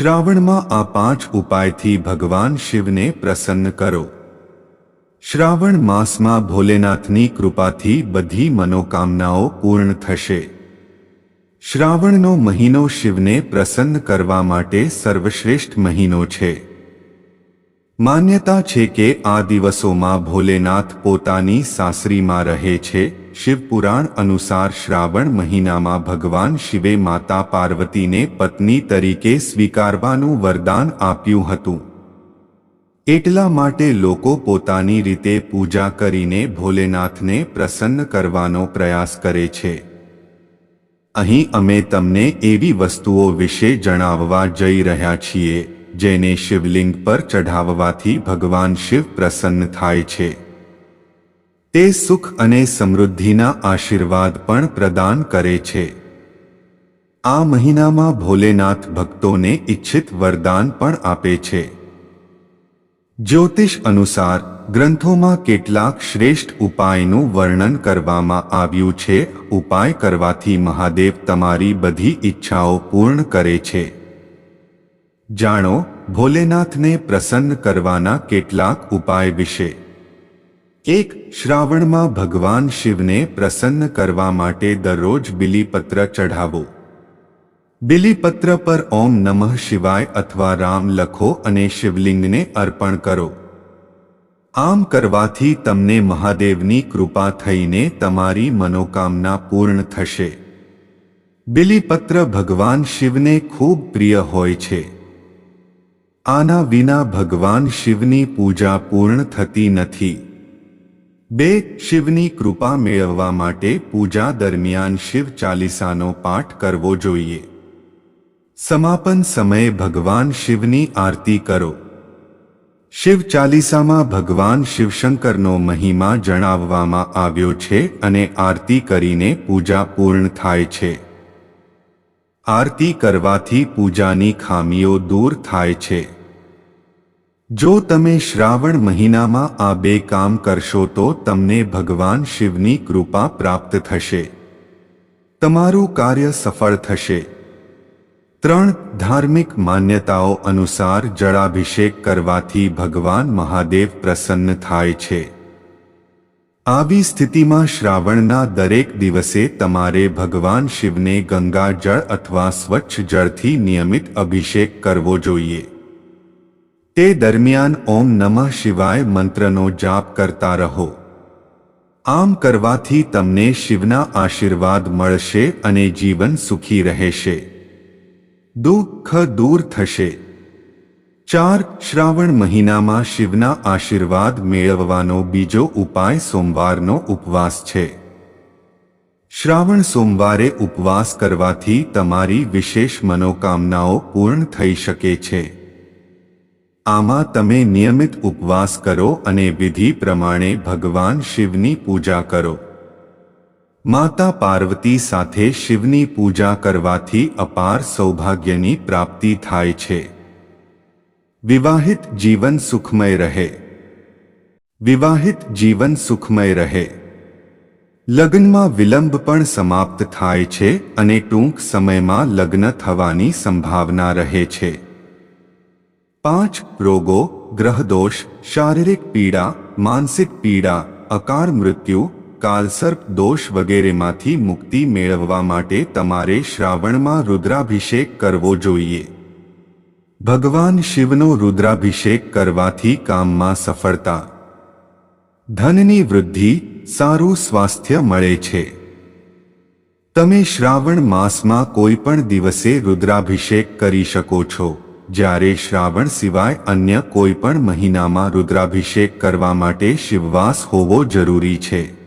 શ્રાવણમાં આ પાંચ ઉપાયથી ભગવાન શિવને પ્રસન્ન કરો. શ્રાવણ માસમાં ભોલેનાથની કૃપાથી બધી મનોકામનાઓ પૂર્ણ થશે. શ્રાવણનો મહિનો શિવને પ્રસન્ન કરવા માટે સર્વશ્રેષ્ઠ મહિનો છે. માન્યતા છે કે આ દિવસોમાં ભોલેનાથ પોતાની સાસરીમાં રહે છે શિવપુરાણ અનુસાર શ્રાવણ મહિનામાં ભગવાન શિવે માતા પાર્વતીને પત્ની તરીકે સ્વીકારવાનું વરદાન આપ્યું હતું. એટલા માટે લોકો પોતાની રીતે પૂજા કરીને ભોલેનાથને પ્રસન્ન કરવાનો પ્રયાસ કરે છે. અહીં અમે તમને એવી વસ્તુઓ વિશે જણાવવા જઈ રહ્યા છીએ, જેને શિવલિંગ પર ચઢાવવાથી ભગવાન શિવ પ્રસન્ન થાય છે. તે સુખ અને સમૃદ્ધિના આશીર્વાદ પણ પ્રદાન કરે છે. આ મહિનામાં ભોલેનાથ ભક્તોને ઈચ્છિત વરદાન પણ આપે છે. જ્યોતિષ અનુસાર, ગ્રંથોમાં કેટલાક શ્રેષ્ઠ ઉપાયનું વર્ણન કરવામાં આવ્યું છે. ઉપાય કરવાથી મહાદેવ તમારી બધી ઈચ્છાઓ પૂર્ણ કરે છે. જાણો, ભોલેનાથને પ્રસન્ન કરવાના કેટલાક ઉપાય વિશે. એક શ્રાવણમાં ભગવાન શિવને પ્રસન્ન કરવા માટે દરરોજ બિલીપત્ર ચઢાવો. બિલીપત્ર પર ઓમ નમઃ શિવાય અથવા રામ લખો અને શિવલિંગને અર્પણ કરો. આમ કરવાથી તમને મહાદેવની કૃપા થઈને તમારી મનોકામના પૂર્ણ થશે. બિલીપત્ર ભગવાન શિવને ખૂબ પ્રિય હોય છે. આના વિના ભગવાન શિવની પૂજા પૂર્ણ થતી નથી. બે, શિવની કૃપા મેળવવા માટે પૂજા દરમિયાન શિવ ચાલીસાનો પાઠ કરવો જોઈએ. સમાપન સમયે ભગવાન શિવની આરતી કરો. શિવ ચાલીસામાં ભગવાન શિવશંકરનો મહિમા જણાવવામાં આવ્યો છે અને આરતી કરીને પૂજા પૂર્ણ થાય છે. આરતી કરવાથી પૂજાની ખામીઓ દૂર થાય છે. જો તમે શ્રાવણ મહિનામાં આ બે કામ કરશો તો તમને ભગવાન શિવની કૃપા પ્રાપ્ત થશે. તમારું કાર્ય સફળ થશે. ત્રણ ધાર્મિક માન્યતાઓ અનુસાર જળાભિષેક કરવાથી ભગવાન મહાદેવ પ્રસન્ન થાય છે. આવી સ્થિતિમાં શ્રાવણના દરેક દિવસે તમારે ભગવાન શિવને ગંગા જળ અથવા સ્વચ્છ જળથી નિયમિત અભિષેક કરવો જોઈએ. તે દરમિયાન ઓમ નમઃ શિવાય મંત્રનો જાપ કરતા રહો. આમ કરવાથી તમને શિવના આશીર્વાદ મળશે અને જીવન સુખી રહેશે. દુઃખ દૂર થશે. ચાર શ્રાવણ મહિનામાં શિવના આશીર્વાદ મેળવવાનો બીજો ઉપાય સોમવારનો ઉપવાસ છે. શ્રાવણ સોમવારે ઉપવાસ કરવાથી તમારી વિશેષ મનોકામનાઓ પૂર્ણ થઈ શકે છે. આમાં તમે નિયમિત ઉપવાસ કરો અને વિધિ પ્રમાણે ભગવાન શિવની પૂજા કરો. માતા પાર્વતી સાથે શિવની પૂજા કરવાથી અપાર સૌભાગ્યની પ્રાપ્તિ થાય છે. વિવાહિત જીવન સુખમય રહે. વિવાહિત જીવન સુખમય રહે. લગ્નમાં વિલંબ પણ સમાપ્ત થાય છે અને ટૂંક સમયમાં લગ્ન થવાની સંભાવના રહે છે. પાંચ રોગો, ગ્રહદોષ, શારીરિક પીડા, માનસિક પીડા, અકાર, મૃત્યુ, કાલસર્પ દોષ વગેરેમાંથી મુક્તિ મેળવવા માટે તમારે શ્રાવણમાં રુદ્રાભિષેક કરવો જોઈએ. ભગવાન શિવનો રુદ્રાભિષેક કરવાથી કામમાં સફળતા. ધનની વૃદ્ધિ, સારું સ્વાસ્થ્ય મળે છે. તમે શ્રાવણ માસમાં કોઈ પણ દિવસે રુદ્રાભિષેક કરી શકો છો. જ્યારે શ્રાવણ સિવાય અન્ય કોઈ પણ મહિનામાં રુદ્રાભિષેક કરવા માટે શિવવાસ હોવો જરૂરી છે.